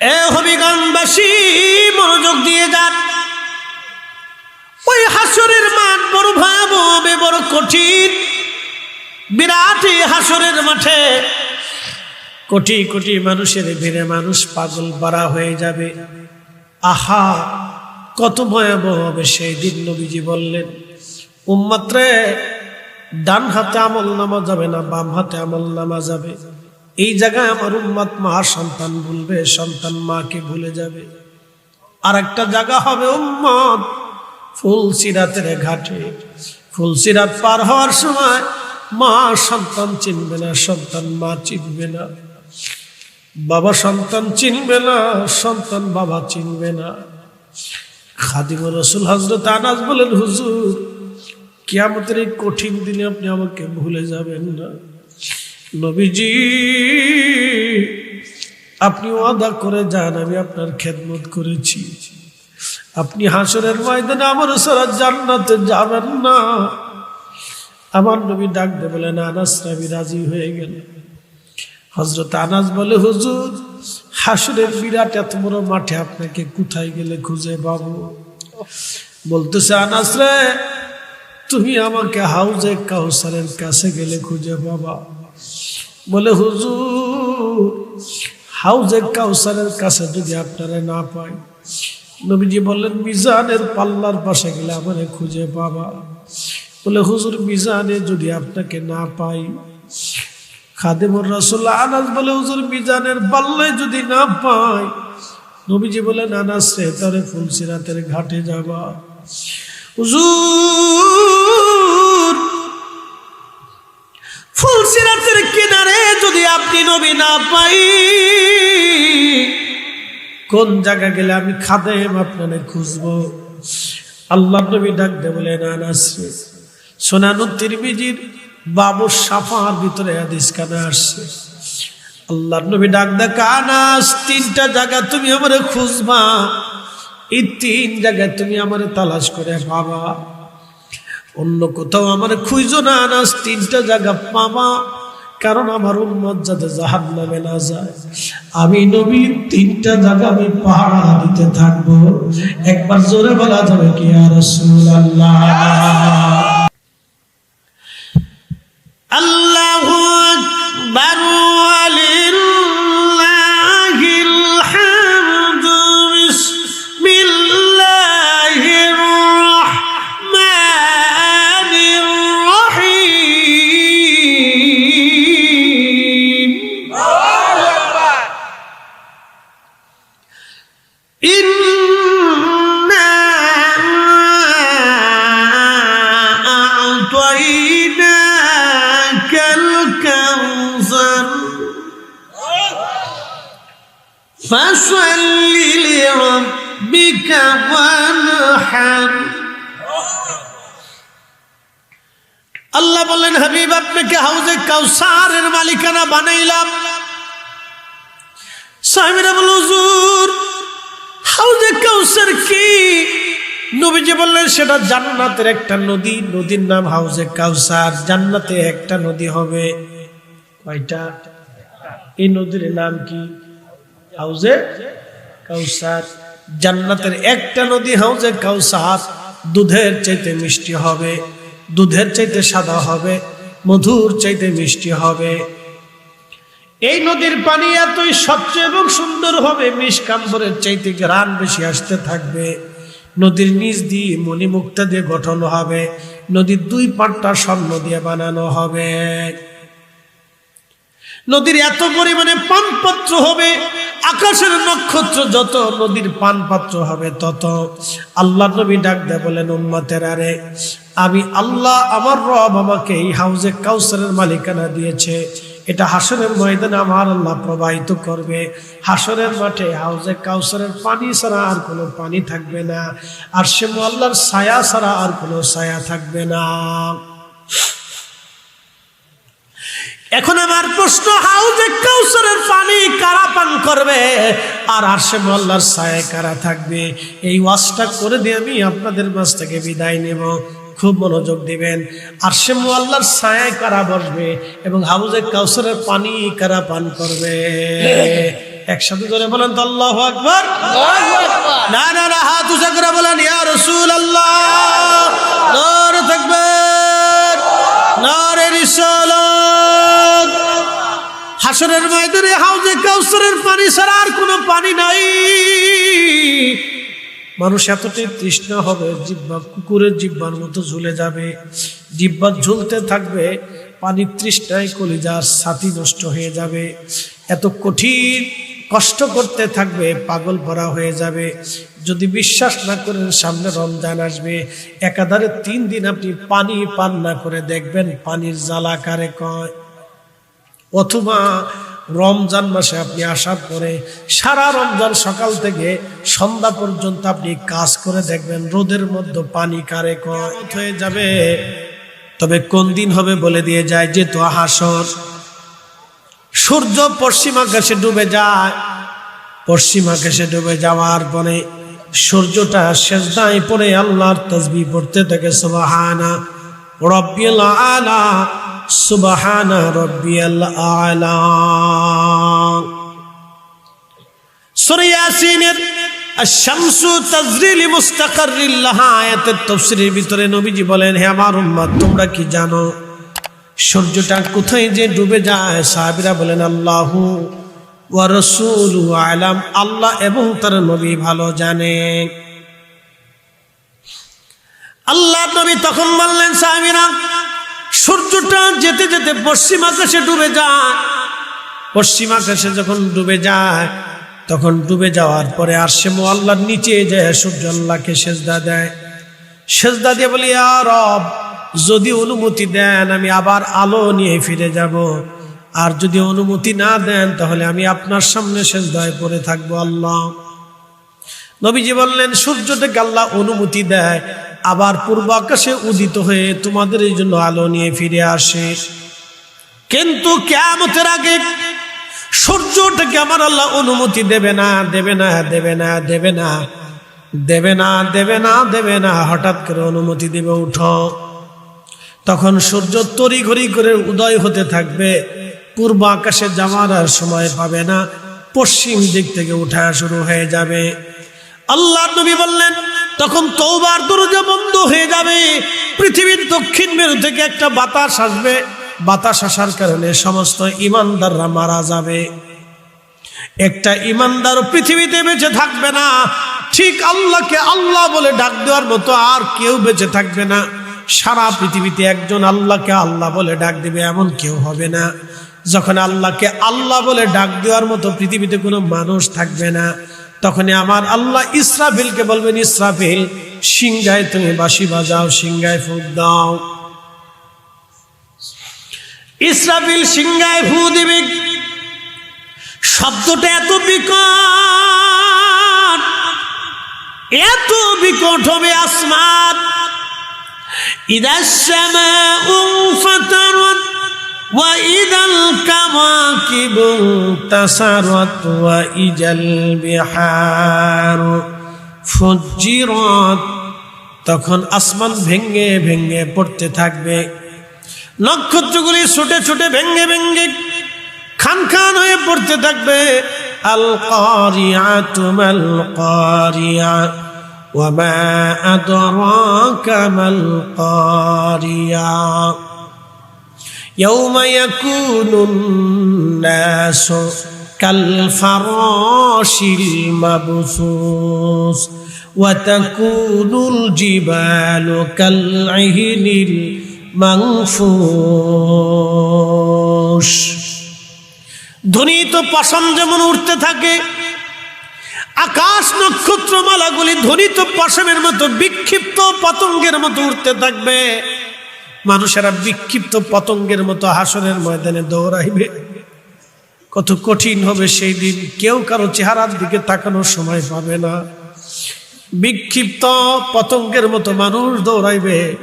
এ হবিগঞ্জবাসী মনোযোগ দিয়ে যান। ওই হাসরের মাঠ বড় হবে বড় কঠিন। বিরাট হাসরের মাঠে। কোটি কোটি মানুষের ভিড়ে মানুষ পাগল পারা হয়ে যাবে। আহা, কত ভয়াবহ হবে সেই দিন, নবীজি বললেন। উম্মাত্রে, ডান হাতে আমল নামা যাবে না, বাম হাতে আমল নামা যাবে। এই জায়গায় আমার উম্মাত মা সন্তান ভুলবে সন্তান মাকে ভুলে যাবে। আর একটা জায়গা হবে উম্মত, ফুল সিরাতের ঘাটে। ফুল সিরাত পার হওয়ার সময় মা সন্তান চিনবে না, সন্তান মা চিনবে না। বাবা সন্তান চিনবে না, সন্তান বাবা চিনবে না। খাদিম রসুল হজরত আনাজ বলেন, হুজুর, কিয়ামতের এই কঠিন দিনে আপনি আমাকে ভুলে যাবেন না। নবীজি আপনি ওয়াদা করে যান, আমি আপনার খেদমত করেছি। আপনি হাসরের ময়দানে আমার সারা জান্নাতে যাবেন না। আমার নবী ডাক বলেন, আনাস রাবি রাজি হয়ে গেল। হজরত আনাস বলে, হুজুর, হাসরের বিরাট এত বড় মাঠে আপনাকে কোথায় গেলে খুঁজে পাবো? বলতেছে, আনাস রে, তুমি আমাকে হাউজে কাউসারের কাছে গেলে খুঁজে পাবা। বলে, হুজুর, হাউজে কাউসারের কাছে যদি আপনারা না পাই? নবীজি বললেন, মিজানের পাল্লার পাশে গেলে আমারে খুঁজে পাবা। বলে, হুজুর, মিজানে যদি আপনাকে না পাই? খাদেমুর রাসুল্লাহ আনাস বলে, হুজুর, মিজানের পাল্লায় যদি না পাই? নবীজি বলেন, আনাস, রে, তারে ফুলসিরাতের ঘাটে যাবা। হুজুর আপনি না পাই। কোন জায়গা গেলে আমি খাদেম আপনারে খুঁজবো? আল্লাহ নবী ডাক দে বলে না নাসরে সোনানু তিরমিজির বাবু সাফার ভিতরে হাদিস কানে আসছে। আল্লাহ নবী ডাক দে কানাস তিনটা জায়গা তুমি আমারে খুঁজবা। এই তিন জায়গায় তুমি আমারে তালাশ করে পাবা। অন্য কোথাও আমার খুঁজো না, আনাস, তিনটা জায়গা পাবা। কারণ আমার উন্মত যাতে জাহান নামে না যায়। আমি নবীর তিনটা জায়গা আমি পাহাড়া দিতে থাকব। একবার জোরে বলা যাবে কি আর আল্লাহ জান্নাতের একটা নদী, নদীর নাম হাউজে কাউসার। জান্নাতে একটা নদী হবে কয়টা? এই নদীর নাম কি? হাউজে কাউসার। জান্নাতের একটা নদী হাউজে কাউসার, দুধের চাইতে মিষ্টি হবে, দুধের চাইতে সাদা হবে, মধুর চাইতে মিষ্টি হবে। এই নদীর পানি এতই স্বচ্ছ এবং সুন্দর হবে মিসকাম্বরের চাইতে গ্রান বেশি আসতে থাকবে। নদীর নিচ দিয়ে মণিমুক্তা দিয়ে গঠন হবে। নদীর দুই পাটটা স্বর্ণ দিয়ে বানানো হবে। নদীর এত পরিমাণে পানপাত্র হবে, আকাশের নক্ষত্র যত, নদীর পানপাত্র হবে তত। আল্লাহ নবী ডাক দেয় বলেন, উম্মতের আরে, আমি আল্লাহ, আমার রব আমাকে এই হাউজে কাউসারের মালিকানা দিয়েছে। এটা হাসরের ময়দানে আমার আল্লাহ প্রবাহিত করবে। হাসরের মাঠে হাউজে কাউসারের পানি ছাড়া আর কোনো পানি থাকবে না। আর সে আল্লাহর ছায়া ছাড়া আর কোনো ছায়া থাকবে না। এখন আমার প্রশ্ন, হাউজে কাউসারের পানি কারা পান করবে? আর আরশে মোল্লার ছায় কারা থাকবে? এই ওয়াজটা করে দিয়ে আমি আপনাদের মাঝ থেকে বিদায় নেব। খুব মনোযোগ দিবেন। আরশে মোল্লার ছায় কারা বসবে এবং হাউজে কাউসারের পানি কারা পান করবে? একসাথে ধরে বলেন তো আল্লাহ আকবর। না না না হাত উঁচা করে বলেন ইয়া রসুল আল্লাহ নারে থাকবেন হাসরের ময়দানে হাউজে কাউসারের পানি ছাড়া আর কোনো পানি নাই। মানুষ এতটাই তৃষ্ণা হবে জিব্বা কুকুরের জিব্বার মতো ঝুলে যাবে। জিব্বা ঝুলতে থাকবে, পানির তৃষ্ণায় কলিজার ছাতি নষ্ট হয়ে যাবে। এত কঠিন কষ্ট করতে থাকবে, পাগল ভরা হয়ে যাবে। যদি বিশ্বাস না করেন, সামনে রমজান আসবে। একাধারে তিন দিন আপনি পানি পান না করে দেখবেন, পানির জ্বালা কারে কয়? অথবা রমজান মাসে আপনি আসার পরে সারা রমজান সকাল থেকে সন্ধ্যা পর্যন্ত আপনি কাজ করে দেখবেন, রোদের মধ্যে পানি কারে হয়ে যাবে। তবে কোন দিন হবে বলে দিয়ে যায় যে তো হাসর। সূর্য পশ্চিম আকাশে ডুবে যায়। পশ্চিম আকাশে ডুবে যাওয়ার পরে সূর্যটা শেষদায় পরে আল্লাহর তসবি পড়তে থাকে সুবাহানা রব্বিল আলা সুবাহানা রব্বিল আলা। ভিতরে নবীজি বলেন, হে তোমরা কি জানো, সূর্যটা কোথায় যে ডুবে যায়? সাহাবীরা বলেন, আল্লাহু ওয়া রাসূলু আলাম, আল্লাহ এবং তার নবী ভালো জানে। আল্লাহ নবী তখন বললেন, সাহাবীরা সূর্যটা যেতে যেতে পশ্চিম আকাশে ডুবে যায়। পশ্চিম আকাশে যখন ডুবে যায়, তখন ডুবে যাওয়ার পরে আর সে মোয়াল্লার নিচে যায় সূর্য আল্লাহকে সেজদা দেয়। সেজদা দিয়ে বলি আর রব, যদি অনুমতি দেন, আমি আবার আলো নিয়ে ফিরে যাব। আর যদি অনুমতি না দেন, তাহলে আমি আপনার সামনে সেজদায় পড়ে থাকব, আল্লাহ। নবীজি বললেন সূর্যটাকে আল্লাহ অনুমতি দেয়। আবার পূর্ব আকাশে উদিত হয়ে তোমাদের এই জন্য আলো নিয়ে ফিরে আসে। কিন্তু কেমতের আগে সূর্যটাকে আমার আল্লাহ অনুমতি দেবে না দেবে না দেবে না দেবে না দেবে না দেবে না দেবে না, হঠাৎ করে অনুমতি দেবে, উঠো। তখন সূর্য তরি ঘড়ি করে উদয় হতে থাকবে। পূর্ব আকাশে যাওয়ার আর সময় পাবে না, পশ্চিম দিক থেকে উঠা শুরু হয়ে যাবে। আল্লাহ নবী বললেন তখন তৌবার দরজা বন্ধ হয়ে যাবে। পৃথিবীর দক্ষিণ মেরু থেকে একটা বাতাস আসবে। বাতাস আসার কারণে সমস্ত ইমানদাররা মারা যাবে। একটা ইমানদার পৃথিবীতে বেঁচে থাকবে না। ঠিক আল্লাহকে আল্লাহ বলে ডাক দেওয়ার মতো আর কেউ বেঁচে থাকবে না। সারা পৃথিবীতে একজন আল্লাহকে আল্লাহ বলে ডাক দেবে, এমন কেউ হবে না। যখন আল্লাহকে আল্লাহ বলে ডাক দেওয়ার মতো পৃথিবীতে কোনো মানুষ থাকবে না। তখনই আমার আল্লাহ ইসরাফিলকে বলবেন, ইসরাফিল, সিংহায় তুমি বাসি বাজাও, সিংহায় ফুক দাও। ইসরাফিল সিংহায় ফু দিবে। শব্দটা এত বিকট এত বিকট হবে আসমাত ইদাশ্যামা উম وإذا الكواكب انتصرت وإذا البحار فجرت তখন আসমান ভেঙ্গে ভেঙ্গে পড়তে থাকবে নক্ষত্রগুলি ছুটে ছুটে ভেঙ্গে ভেঙ্গে খান খান হয়ে পড়তে থাকবে আল কারিয়া তুমাল কারিয়া وما أدراك ما القارية يوم يكون الناس كالفراش المبثوث وتكون الجبال كالعهن المنفوش ধ্বনিত পশম যেমন উঠতে থাকে আকাশ নক্ষত্র মালাগুলি ধ্বনিত পশমের মতো বিক্ষিপ্ত পতঙ্গের মতো উঠতে থাকবে মানুষেরা বিক্ষিপ্ত পতঙ্গের মতো হাসনের ময়দানে দৌড়াইবে। কত কঠিন হবে সেই দিন, কেউ কারও চেহারার দিকে তাকানোর সময় পাবে না। বিক্ষিপ্ত পতঙ্গের মতো মানুষ দৌড়াইবে।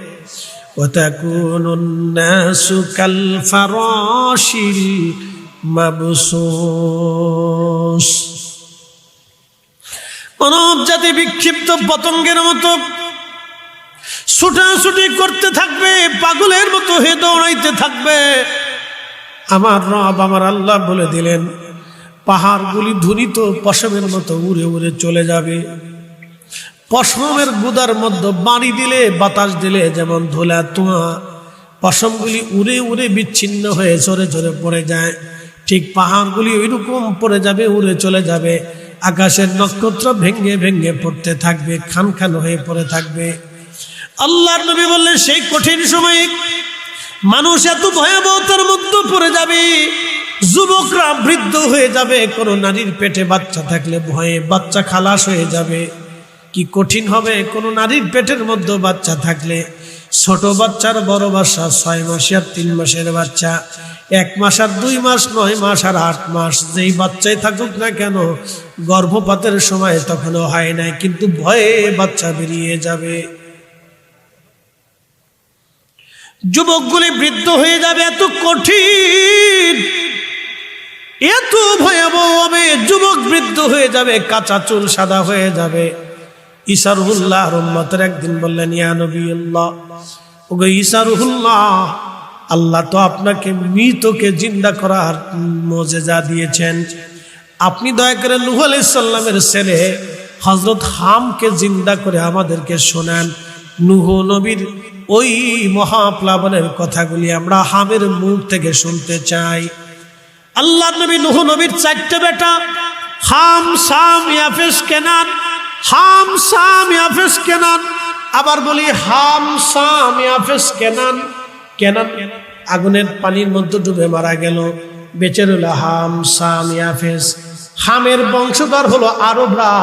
মানব জাতি বিক্ষিপ্ত পতঙ্গের মতো ছুটাছুটি করতে থাকবে, পাগলের মতো হে দৌড়াইতে থাকবে। আমার রব আমার আল্লাহ বলে দিলেন, পাহাড়গুলি ধুনিত পশমের মতো উড়ে উড়ে চলে যাবে। পশমের গুদার মধ্যে বাড়ি দিলে, বাতাস দিলে যেমন ধুলা ধোঁয়া, পশমগুলি উড়ে উড়ে বিচ্ছিন্ন হয়ে চরে চরে পড়ে যায়। ঠিক পাহাড়গুলি ওইরকম পড়ে যাবে, উড়ে চলে যাবে। আকাশের নক্ষত্র ভেঙ্গে ভেঙ্গে পড়তে থাকবে খান খান হয়ে পড়ে থাকবে। আল্লাহর নবী বললেন, সেই কঠিন সময়ে মানুষ এত ভয়াবহতার মধ্যে পড়ে যাবে, যুবকরা বৃদ্ধ হয়ে যাবে, কোনো নারীর পেটে বাচ্চা থাকলে ভয়ে বাচ্চা খালাস হয়ে যাবে। কি কঠিন হবে, কোনো নারীর পেটের মধ্যে বাচ্চা থাকলে, ছোট বাচ্চার বড় বাচ্চা, ছয় মাসে আর তিন মাসের বাচ্চা, এক মাস আর দুই মাস, নয় মাস আর আট মাস, যেই বাচ্চাই থাকুক না কেন, গর্ভপাতের সময় তখনও হয় নাই, কিন্তু ভয়ে বাচ্চা বেরিয়ে যাবে। যুবকগুলি বৃদ্ধ হয়ে যাবে এত কঠিন। এত ভয়াবহ যুবক বৃদ্ধ হয়ে যাবে, কাঁচা চুল সাদা হয়ে যাবে। ইসারুল্লাহ রহমতের একদিন বললেন, ইয়া নবীল্লাহ ওগো ইসারুল্লাহ আল্লাহ তো আপনাকে মৃতকে জিন্দা করার মজেজা দিয়েছেন। আপনি দয়া করে নুহ আলাইসাল্লামের ছেলে হজরত হামকে জিন্দা করে আমাদেরকে শোনান। নুহ নবীর ওই মহাপ্লাবনের কথাগুলি আমরা হামের মুখ থেকে শুনতে চাই। আল্লাহ নবী নুহ নবীর চারটে বেটা, হাম, সাম, ইয়াফেস, কেনান, হাম, সাম, ইয়াফেস, কেনান, আবার বলি হাম, সাম, ইয়াফেস, কেনান কেনান, আগুনের পানির মধ্যে ডুবে মারা গেল। বেঁচে রইল হাম, সাম, ইয়াফেস। হামের বংশধর হলো আরবরা।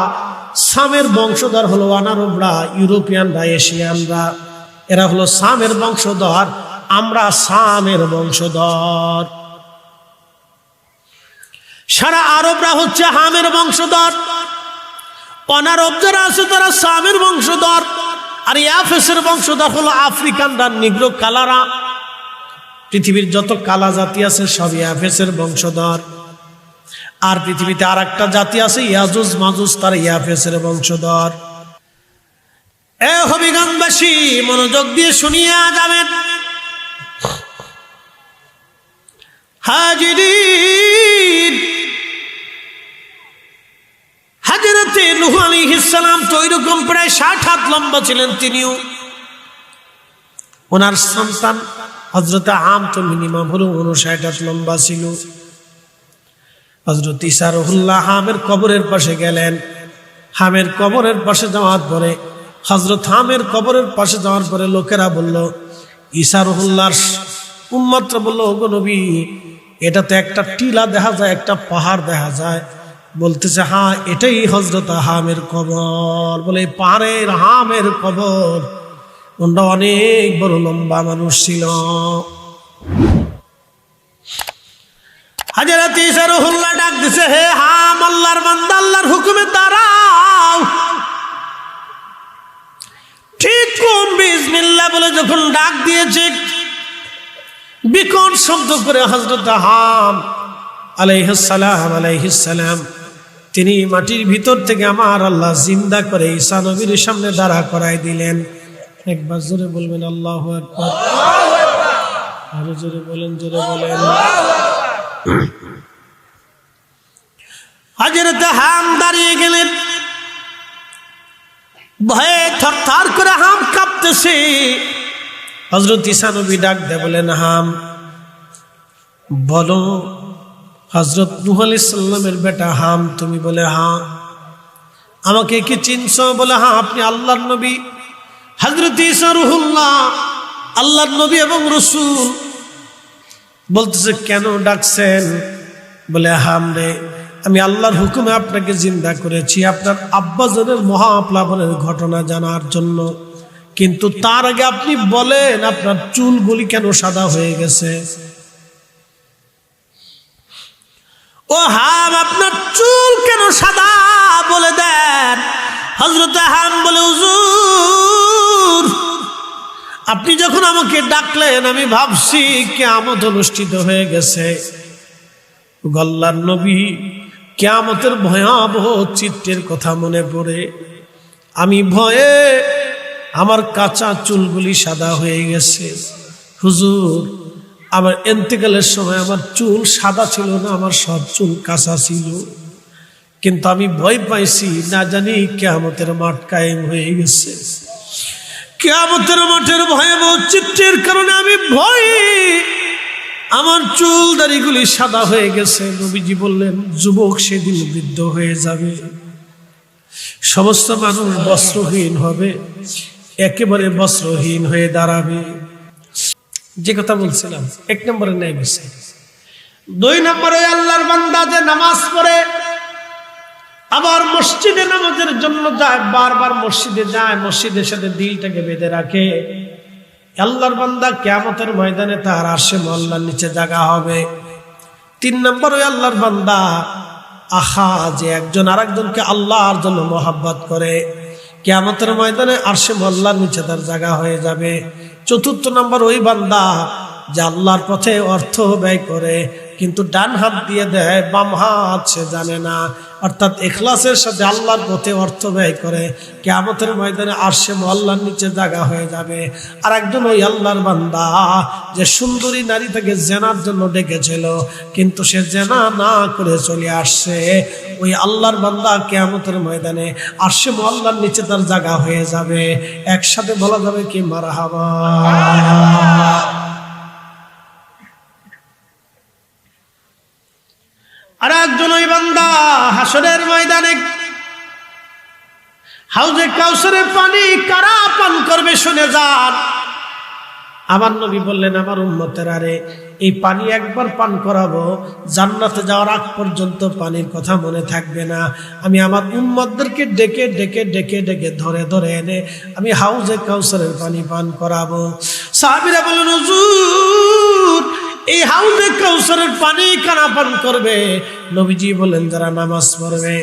সামের বংশধর হলো অনারবরা ইউরোপিয়ানরা এশিয়ানরা। এরা হলো সামের বংশধর, আমরা সামের বংশধর। সারা আরবরা হচ্ছে হামের বংশধর। অনারব যারা আছে তারা সামের বংশধর। আর ইয়াফেসের বংশধর হলো আফ্রিকানরা, নিগ্রো কালারা। পৃথিবীর যত কালা জাতি আছে, সব ইয়াফেসের বংশধর। আর পৃথিবীতে আর একটা জাতি আছে, ইয়াজুজ, মাজুজ, তার ইয়াফেসের বংশধর। এ হবিগঞ্জবাসী মনোযোগ দিয়ে শুনিয়া যাবেন। হাজিরিন হাজরতে নুহ আলী তো ওইরকম প্রায় ষাট হাত লম্বা ছিলেন তিনিও। ওনার সন্তান হজরত আম তো মিনিমাম হলো উনষাট হাত লম্বা ছিল। হজরত ইসারুল্লাহ হামের কবরের পাশে গেলেন। হামের কবরের পাশে যাওয়ার পরে হজরত হামের কবরের পাশে যাওয়ার পরে লোকেরা বলল ইসারুল্লাহর উন্মাত্র বলল, ওগো নবী এটা তো একটা টিলা দেখা যায়, একটা পাহাড় দেখা যায়। বলতেছে হ্যাঁ এটাই হজরত হামের কবর। বলে, পাহাড়ের হামের কবর। ওনটা অনেক বড় লম্বা মানুষ ছিল। ইসারুল্লাহ ডাক দিছে, হে হাম, আল্লাহর বান্দা, আল্লাহর হুকুমে দাঁড়াও। ঠিক কোন বিসমিল্লাহ বলে যখন ডাক দিয়েছে, বিকট শব্দ করে হজরত হাম আলাইহাসালাম আলাইহিসালাম তিনি মাটির ভিতর থেকে আমার আল্লাহ জিন্দা করে ঈসা নবীর সামনে দাঁড়া করাই দিলেন। একবার জোরে বলবেন, আল্লাহ একবার আরও জোরে বলেন জোরে বলেন। হাজরত হাম দাঁড়িয়ে গেলেন। ভয়ে থরথর করে হাম কাঁপতেছে। হজরত ইসানবী ডাক দে বলেন হাম, বলো হজরত নুহ সাল্লামের বেটা হাম, তুমি বলে হ্যাঁ। আমাকে কি চিনছ? বলে হ্যাঁ আপনি আল্লাহর নবী। হজরত ইসারুহুল্লাহ আল্লাহর নবী এবং রসুল। বলতেছে, কেন ডাকছেন? বলে, হাম রে আমি আল্লাহর হুকুমে আপনাকে জিন্দা করেছি, আপনার আব্বাজনের মহাপ্লাবনের ঘটনা জানার জন্য। কিন্তু তার আগে আপনি বলেন, আপনার চুলগুলি কেন সাদা হয়ে গেছে? ও হাম, আপনার চুল কেন সাদা বলে দেন? হজরত হাম বলে, হুজুর, আপনি যখন আমাকে ডাকলেন, আমি ভাবছি কে কেমত অনুষ্ঠিত হয়ে গেছে। গল্লার নবী কেয়ামতের ভয়াবহ চিত্রের কথা মনে পড়ে। আমি ভয়ে আমার কাঁচা চুলগুলি সাদা হয়ে গেছে। হুজুর, আমার এন্তেকালের সময় আমার চুল সাদা ছিল না, আমার সব চুল কাঁচা ছিল। কিন্তু আমি ভয় পাইছি, না জানি কেয়ামতের মাঠ কায়েম হয়ে গেছে। কেয়ামতের মাঠের ভয়াবহ চিত্রের কারণে আমি ভয় আমার চুল দাড়িগুলি সাদা হয়ে গেছে। নবীজি বললেন, যুবক সেদিন বৃদ্ধ হয়ে যাবে। সমস্ত মানুষ বস্ত্রহীন হবে। একেবারে বস্ত্রহীন হয়ে দাঁড়াবে। যে কথা বলছিলাম, এক নম্বরে নেয় বিষয় দুই নম্বরে আল্লাহর বান্দা যে নামাজ পড়ে, আবার মসজিদে নামাজের জন্য যায়, বারবার মসজিদে যায়, মসজিদের সাথে দিলটাকে বেঁধে রাখে। আল্লাহর বান্দা কেমতের ময়দানে তার আসে মহল্লার নিচে জাগা হবে। তিন নম্বর ওই আল্লাহর বান্দা, আহা, যে একজন আরেকজনকে আল্লাহর জন্য মোহাব্বত করে। কেয়ামতের ময়দানে আরশে মল্লার নিচে তার জায়গা হয়ে যাবে। চতুর্থ নম্বর ওই বান্দা, যে আল্লাহর পথে অর্থ ব্যয় করে কিন্তু ডান হাত দিয়ে দেয়, বাম হাত সে জানে না। অর্থাৎ এখলাসের সাথে আল্লাহর পথে অর্থ ব্যয় করে। কেয়ামতের ময়দানে আর সে নিচে জাগা হয়ে যাবে। আর একজন ওই আল্লাহর বান্দা, যে সুন্দরী নারী তাকে জেনার জন্য ডেকেছিল, কিন্তু সে জেনা না করে চলে আসছে। ওই আল্লাহর বান্দা কেয়ামতের ময়দানে আর সে আল্লাহর নিচে তার জাগা হয়ে যাবে। একসাথে বলা যাবে কি মারা আর একজন ওই বান্দা হাসরের ময়দানে হাউজে কাউসারের পানি কারা পান করবে শুনে যান। আমার নবী বললেন, আমার উন্মতের আরে, এই পানি একবার পান করাবো, জান্নাতে যাওয়ার আগ পর্যন্ত পানির কথা মনে থাকবে না। আমি আমার উন্মতদেরকে ডেকে ডেকে ডেকে ডেকে ধরে ধরে এনে আমি হাউজে কাউসারের পানি পান করাবো। সাহাবিরা বললেন, হুজুর এই হাউজে কাউসারের পানি কানা পান করবে। নবীজি বলেন, যারা নামাজ পড়বে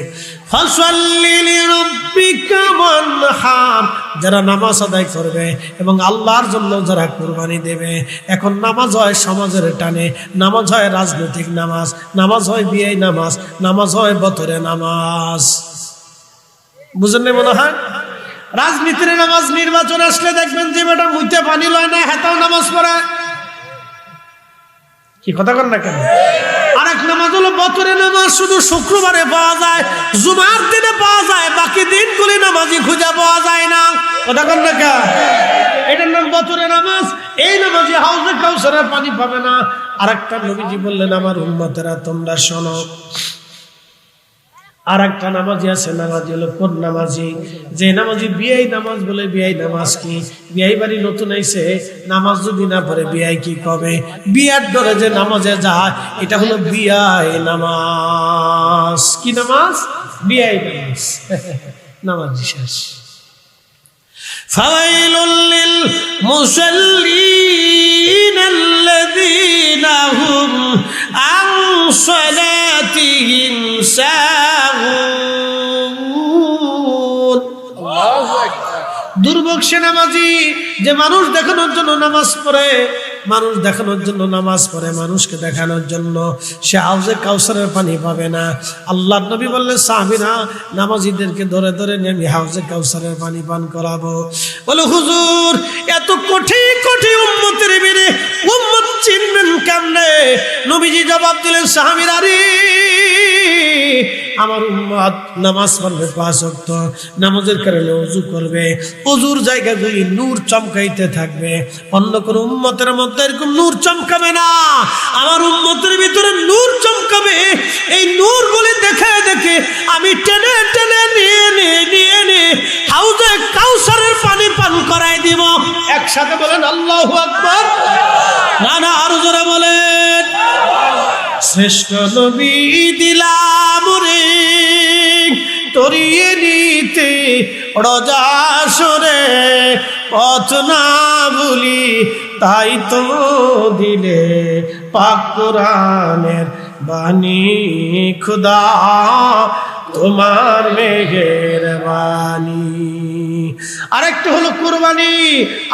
যারা নামাজ আদায় করবে এবং আল্লাহর জন্য যারা কোরবানি দেবে, এখন নামাজ হয় সমাজের টানে, নামাজ হয় রাজনৈতিক নামাজ নামাজ হয় বিয়ে নামাজ নামাজ হয় বতরে নামাজ। বুঝেন মনে হয়? রাজনীতির নামাজ নির্বাচন আসলে দেখবেন যে বেটা মুইতে পানি লয় না, হেতাও নামাজ পড়ে। কি কথা কর না কেন? আর এক নামাজ হলো বছরে নামাজ, শুধু শুক্রবারে পাওয়া যায়, জুমার দিনে পাওয়া যায়, বাকি দিনগুলি নামাজই খুঁজে পাওয়া যায় না। কথা কর না কেন? এটার নাম বছরে নামাজ, এই নামাজি হাউসে কাউসারের পানি পাবে না। আর একটা নবীজি বললেন, আমার উন্মতেরা তোমরা শোনো। আর একটা নামাজি আছে, নামাজি হলো কোন নামাজি? যে নামাজি বিয়াই নামাজ বলে, বিয়াই নামাজ কি? বিয়াই বাড়ি নতুন আইসে নামাজ যদি না পারে বিয়াই কি কবে? বিয়ার ধরে যে নামাজে যা এটা হলো বিয়াই নামাজ। কি নামাজ? বিয়াই নামাজ। নামাজ শেষ। ফাইলুল মুসাল্লিন আল্লাযীনা হুম আন সালাতিহিম সা দুর্ভোগ সে নামাজি যে মানুষ দেখানোর জন্য নামাজ পড়ে, মানুষ দেখানোর জন্য নামাজ পড়ে, মানুষকে দেখানোর জন্য। সে হাউজে কাউসারের পানি পাবে না। আল্লাহ নবী বললে সাহাবিনা নামাজিদেরকে ধরে ধরে নিয়ে আমি হাউজে কাউসারের পানি পান করাবো। বলে, হুজুর, এত কোটি কোটি উম্মতের বেড়ে উম্মত চিনবেন কেমনে? নবীজি জবাব দিলেন, সাহাবিরা রে আমার উম্মত নামাজ পড়বে পাঁচ অক্ত নামাজের কারণে অজু করবে, অজুর জায়গাগুলি নূর চমকাইতে থাকবে, অন্য কোন উম্মতের মধ্যে এরকম নূর চমকাবে না। আমার উম্মতের ভিতরে নূর চমকাবে। এই নূর গুলি দেখে দেখে আমি টেনে টেনে নিয়ে নিয়ে নিয়ে নিয়ে হাউজে কাউসারের পানি পান করাই দিব। একসাথে বলেন, আল্লাহ আকবর। না না, আরও জোরে বলেন। শ্রেষ্ঠ নবী দিলাম রে। তরিয়ে নিতে রজাসরে পথ না ভুলি তাই তো দিলে পাক কোরআনের বাণী। খুদা তোমার মেঘের বাণী আরেকটা হলো কুরবানি।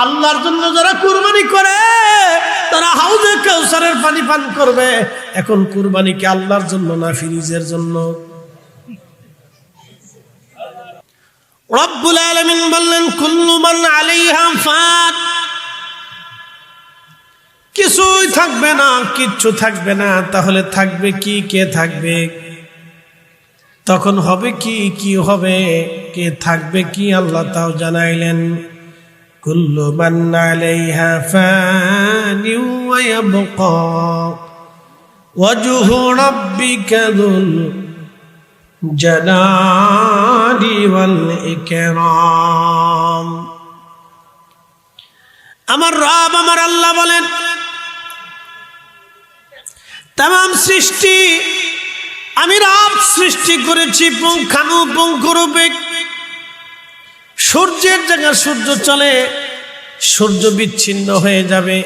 আল্লাহর জন্য যারা কুরবানি করে, তারা হাউজে কাউসারের পানি পান করবে। এখন কুরবানি কি আল্লাহর জন্য না ফিরিজের জন্য? রব্বুল আলামিন বললেন, কুল্লু মান আলাইহা ফাত কিছুই থাকবে না, কিচ্ছু থাকবে না। তাহলে থাকবে কি, কে থাকবে? তখন হবে কি কি হবে, কে থাকবে কি আল্লাহ তাও জানাইলেন। কুল্লু মান আলাইহা ফানি ওয়া ইয়াবকা। ওয়াজহু রাব্বিকা যুল জালালি ওয়াল ইকরাম। আমার রব, আমার আল্লাহ বলেন, তাম সৃষ্টি আমি রব সৃষ্টি করেছি পুঙ্খানুপুঙ্খরূপে সূর্যের জায়গায় সূর্য চলে, সূর্য বিচ্ছিন্ন হয়ে যাবে,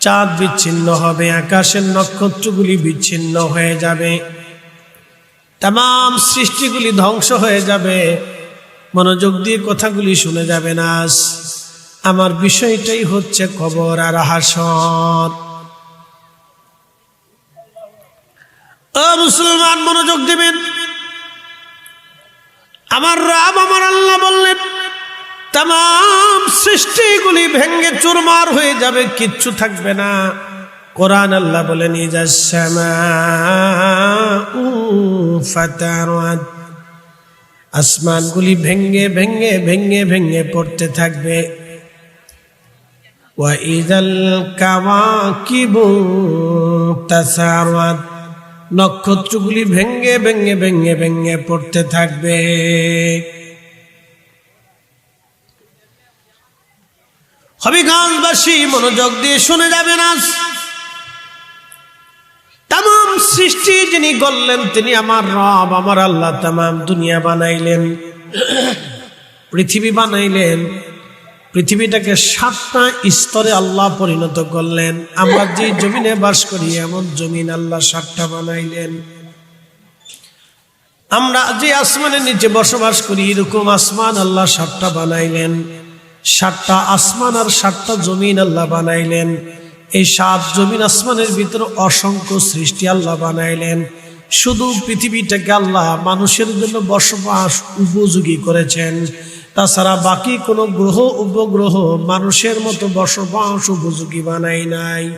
চাঁদ বিচ্ছিন্ন হবে, আকাশের নক্ষত্রগুলি বিচ্ছিন্ন হয়ে যাবে। তাম সৃষ্টিগুলি ধ্বংস হয়ে যাবে, মনোযোগ দিয়ে কথাগুলি শুনে যাবে না। আমার বিষয়টাই হচ্ছে খবর আর হাসর। ও মুসলমান, মনোযোগ দিবেন। আমার রাম আমার আল্লাহ বললেন তাম সৃষ্টিগুলি ভেঙ্গে চুরমার হয়ে যাবে, কিচ্ছু থাকবে না। কোরআন আল্লাহ বলেন আসমানগুলি ভেঙ্গে ভেঙ্গে ভেঙ্গে ভেঙ্গে পড়তে থাকবে। নক্ষত্রগুলি ভেঙ্গে ভেঙ্গে ভেঙ্গে ভেঙ্গে পড়তে থাকবে। হবিগঞ্জবাসী মনোযোগ দিয়ে শুনে যাবে না। তাম সৃষ্টি যিনি গড়লেন, তিনি আমার রব, আমার আল্লাহ তাম দুনিয়া বানাইলেন, পৃথিবী বানাইলেন। পৃথিবীটাকে সাতটা স্তরে আল্লাহ পরিণত করলেন। আমরা যে জমিনে বাস করি, এমন জমিন আল্লাহ সাতটা বানাইলেন। আমরা যে আসমানের নিচে বসবাস করি, এরকম আসমান আল্লাহ সাতটা বানাইলেন। সাতটা আসমান আর সাতটা জমিন আল্লাহ বানাইলেন। এই সাত জমিন আসমানের ভিতরে অসংখ্য সৃষ্টি আল্লাহ বানাইলেন। শুধু পৃথিবীটাকে আল্লাহ মানুষের জন্য বসবাস উপযোগী করেছেন। তাছাড়া বাকি কোনো গ্রহ, উপগ্রহ মানুষের মতো বসবাস উপযোগী বানাই নাই।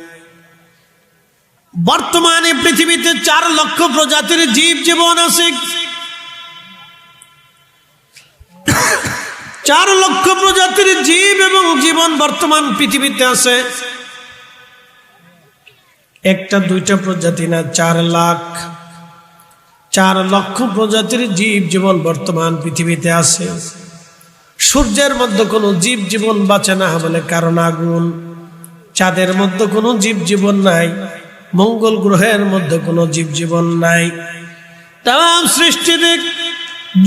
বর্তমানে পৃথিবীতে চার লক্ষ প্রজাতির জীব জীবন আছে। চার লক্ষ প্রজাতির জীব এবং জীবন বর্তমান পৃথিবীতে আছে। একটা, দুইটা প্রজাতি না, চার লাখ। চার লক্ষ প্রজাতির জীব জীবন বর্তমান পৃথিবীতে আছে। সূর্যের মধ্যে কোনো জীব জীবন বাঁচে না বলে কারণ আগুন। চাঁদের মধ্যে কোনো জীব জীবন নাই, মঙ্গল গ্রহের মধ্যে কোনো জীব জীবন নাই। তাম সৃষ্টিতে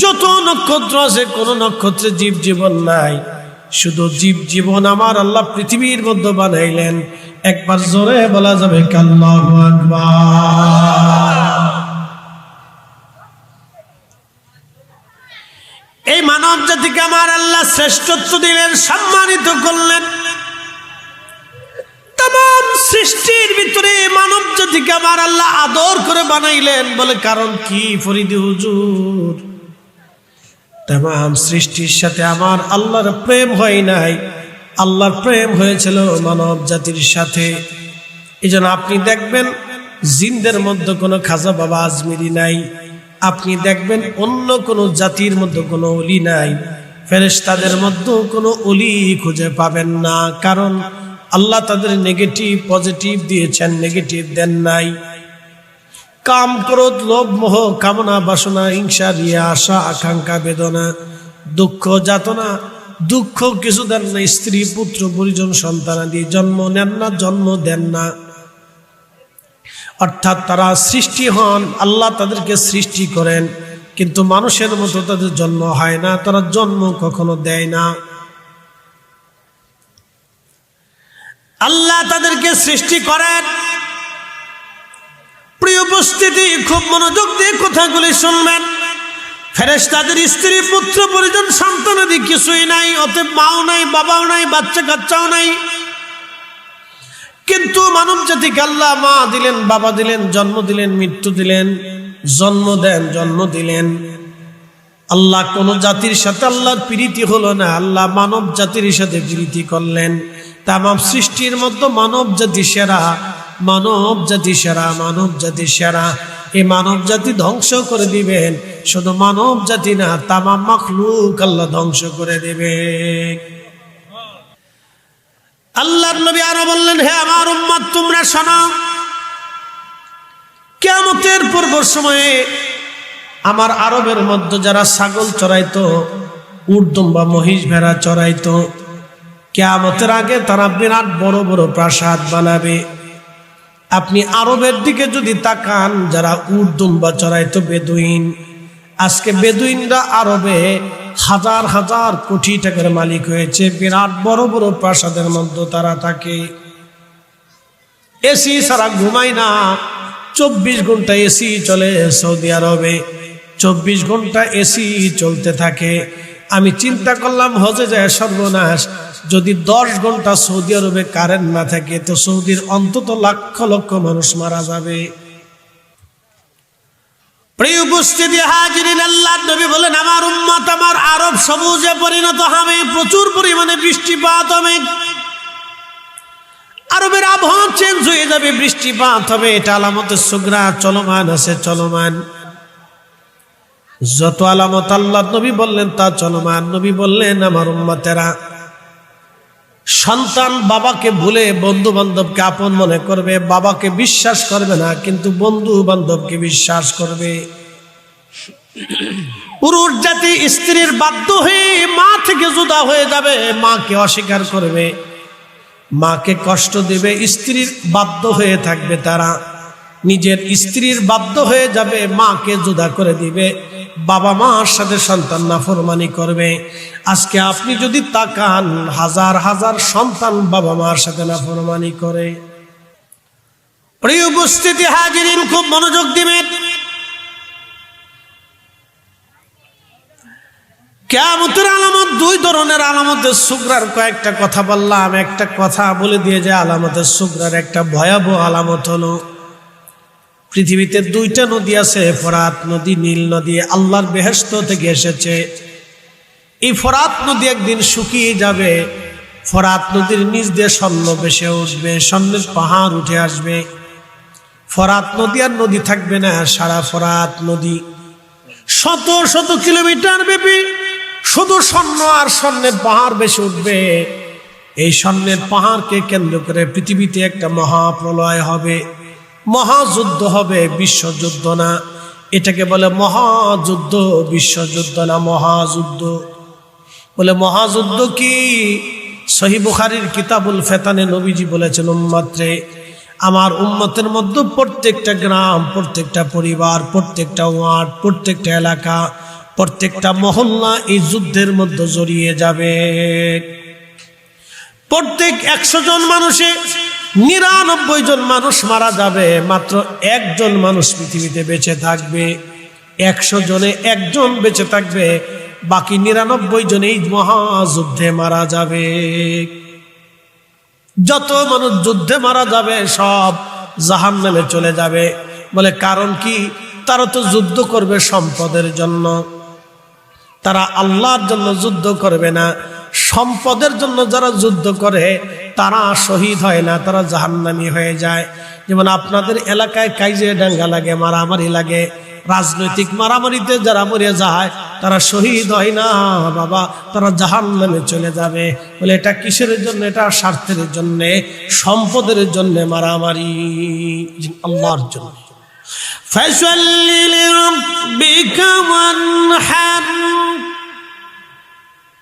যত নক্ষত্র আছে, কোনো নক্ষত্রে জীব জীবন নাই। শুধু জীব জীবন আমার আল্লাহ পৃথিবীর মধ্যে বানাইলেন। একবার জোরে বলা যাবে কাল্লাহু আকবার এই জাতিকে আমার আল্লাহ শ্রেষ্ঠত্ব দিলেন, সম্মানিত করলেন। তাম সৃষ্টির ভিতরে মানব জাতিকে আমার আল্লাহ আদর করে বানাইলেন বলে কারণ কি ফরিদি হুজুর? তাম সৃষ্টির সাথে আমার আল্লাহর প্রেম হয় নাই। আল্লাহর প্রেম হয়েছিল মানব জাতির সাথে। এই আপনি দেখবেন জিনদের মধ্যে কোনো খাজা বাবা আজমিরি নাই। আপনি দেখবেন অন্য কোনো জাতির মধ্যে কোনো অলি নাই। ফেরেশতাদের মধ্যেও কোনো অলি খুঁজে পাবেন না, কারণ আল্লাহ তাদের নেগেটিভ পজিটিভ দিয়েছেন নেগেটিভ দেন নাই। কাম ক্রোধ, লোভ, মোহ, কামনা, বাসনা, হিংসা দিয়ে আশা, আকাঙ্ক্ষা, বেদনা, দুঃখ, যাতনা, দুঃখ কিছু দেন না, স্ত্রী, পুত্র, পরিজন সন্তানাদি জন্ম নেন না, জন্ম দেন না। অর্থাৎ তারা সৃষ্টি হন, আল্লাহ তাদেরকে সৃষ্টি করেন। কিন্তু মানুষের মতো তাদের জন্ম হয় না, তারা জন্ম কখনো দেয় না। আল্লাহ তাদেরকে সৃষ্টি করেন। প্রিয় উপস্থিতি, খুব মনোযোগ দিয়ে কথাগুলি শুনবেন। ফেরেস তাদের স্ত্রী, পুত্র, পরিজন, সন্তানাদি কিছুই নাই, অতএব মাও নাই, বাবাও নাই, বাচ্চা কাচ্চাও নাই। কিন্তু মানব জাতিকে আল্লাহ মা দিলেন, বাবা দিলেন, জন্ম দিলেন, মৃত্যু দিলেন। জন্ম দেন, জন্ম দিলেন। আল্লাহ কোন জাতির সাথে আল্লাহর প্রীতি হলো না। আল্লাহ মানব জাতির সাথে প্রীতি করলেন। তামাম সৃষ্টির মধ্যে মানব জাতি সেরা, মানব জাতি সেরা, মানব জাতি সেরা। এই মানব জাতি ধ্বংস করে দিবেন। শুধু মানব জাতি না, তামাম মখলুক আল্লাহ ধ্বংস করে দেবেন আল্লাহর নবী আরও বললেন, হে আমার উম্মত, তোমরা শোনো কেমতের পূর্ব সময়ে আমার আরবের মধ্যে যারা ছাগল চড়াইতো, উর্দম বা মহিষ ভেড়া চড়াইতো, কেয়ামতের আগে তারা বিরাট বড় বড় প্রাসাদ বানাবে। আপনি আরবের দিকে যদি তাকান, যারা উর্দুম বা চড়াইতো বেদুইন, আজকে বেদুইনরা আরবে হাজার হাজার কোটি টাকার মালিক হয়েছে, বিরাট বড় বড় প্রাসাদের মধ্যে তারা থাকে। এসি সারা ঘুমায় না। চব্বিশ ঘণ্টা এসি চলে সৌদি আরবে। চব্বিশ ঘণ্টা এসি চলতে থাকে। আমি চিন্তা করলাম, হজে যায় সর্বনাশ। যদি দশ ঘণ্টা সৌদি আরবে কারেন্ট না থাকে, তো সৌদির অন্তত লক্ষ লক্ষ মানুষ মারা যাবে। প্রিয় উপস্থিতি, হাজিরিন আল্লাহ, নবী বলেন, আমার উম্মত আমার আরব সবুজে পরিণত হবে, প্রচুর পরিমাণে বৃষ্টিপাত হবে। আরবের আবহাওয়া চেঞ্জ হয়ে যাবে বৃষ্টিপাত হবে, এটা আলামতের সুগ্রা, চলমান আছে, চলমান। যত আলামত আল্লাহ নবী বললেন, তা চলমান। নবী বললেন, আমার উম্মতেরা, সন্তান বাবাকে ভুলে বন্ধু বান্ধবকে আপন মনে করবে, বাবাকে বিশ্বাস করবে না, কিন্তু বন্ধু বান্ধবকে বিশ্বাস করবে। পুরুষ জাতি স্ত্রীর বাধ্য হয়ে মা থেকে জুদা হয়ে যাবে, মাকে অস্বীকার করবে। মাকে কষ্ট দেবে, স্ত্রীর বাধ্য হয়ে থাকবে তারা। নিজের স্ত্রীর বাধ্য হয়ে যাবে, মাকে জুদা করে দিবে। বাবা মার সাথে সন্তান নাফরমানি করবে। আজকে আপনি যদি তাকান, হাজার হাজার সন্তান বাবা মার সাথে নাফরমানি করে। প্রিয় উপস্থিতি হাজিরিন, খুব মনোযোগ দিবেন। কেমতের আলামত, দুই ধরনের আলামতের শুক্রার কয়েকটা কথা বললাম। একটা কথা বলে দিয়ে যে আলামতের শুক্রার একটা ভয়াবহ আলামত হলো, পৃথিবীতে দুইটা নদী আছে, ফরাত নদী, নীল নদী, আল্লাহর বেহেস্ত থেকে এসেছে। এই ফরাত নদী একদিন শুকিয়ে যাবে, ফরাত নদীর নিচ দিয়ে স্বর্ণ বেসে উঠবে, স্বর্ণের পাহাড় উঠে আসবে। ফরাত নদী আর নদী থাকবে না, সারা ফরাত নদী। শত শত কিলোমিটার ব্যাপী শুধু স্বর্ণ আর স্বর্ণের পাহাড় বেশি উঠবে। এই স্বর্ণের পাহাড়কে কেন্দ্র করে পৃথিবীতে একটা মহাপ্রলয় হবে। মহাযুদ্ধ হবে, বিশ্বযুদ্ধ না। এটাকে বলে মহাযুদ্ধ, বিশ্বযুদ্ধ না, মহাযুদ্ধ। বলে মহাযুদ্ধ কি? সহি বুখারির কিতাবুল ফেতানে নবীজি বলেছেন উম্মাত্রে আমার উম্মতের মধ্যে প্রত্যেকটা গ্রাম, প্রত্যেকটা পরিবার, প্রত্যেকটা ওয়ার্ড, প্রত্যেকটা এলাকা প্রত্যেকটা মহল্লা এই যুদ্ধের মধ্যে জড়িয়ে যাবে। প্রত্যেক একশো জন মানুষে নিরানব্বই জন মানুষ মারা যাবে, মাত্র একজন মানুষ পৃথিবীতে বেঁচে থাকবে। একশো জনে একজন বেঁচে থাকবে, বাকি নিরানব্বই জন এই মহাযুদ্ধে মারা যাবে। যত মানুষ যুদ্ধে মারা যাবে, সব জাহান নামে চলে যাবে। বলে কারণ কি? তারা তো যুদ্ধ করবে সম্পদের জন্য। তারা আল্লাহর জন্য যুদ্ধ করবে না। সম্পদের জন্য যারা যুদ্ধ করে, তারা শহীদ হয় না, তারা জাহান্নামি হয়ে যায়। যেমন আপনাদের এলাকায় কাইজে ডাঙ্গা লাগে, মারামারি লাগে। রাজনৈতিক মারামারিতে যারা মরে যায়, তারা শহীদ হয় না, বাবা, তারা জাহান নামে চলে যাবে। বলে এটা কিসের জন্য? এটা স্বার্থের জন্য, সম্পদের জন্য মারামারি, আল্লাহর জন্য। فصل لربك وانحر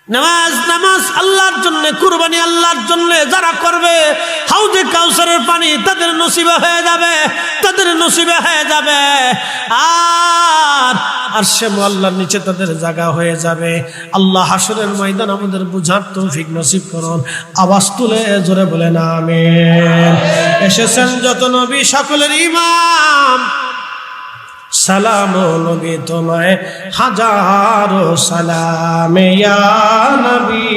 নামাজ নামাজ আল্লাহর জন্য, কুরবানি আল্লাহর জন্য যারা করবে, হাউজে কাউসারের পানি তাদের নসিবে হয়ে যাবে, তাদের নসিবে হয়ে যাবে। আর আর সে আল্লাহর নিচে তাদের জায়গা হয়ে যাবে। আল্লাহ হাসরের ময়দান আমাদের বুঝার তৌফিক নসিব করুন। আওয়াজ তুলে জোরে বলেন, আমেন। এসেছেন যত নবী, সকলের ইমাম। সালাম নবী তোমায় হাজারো সালাম নবী।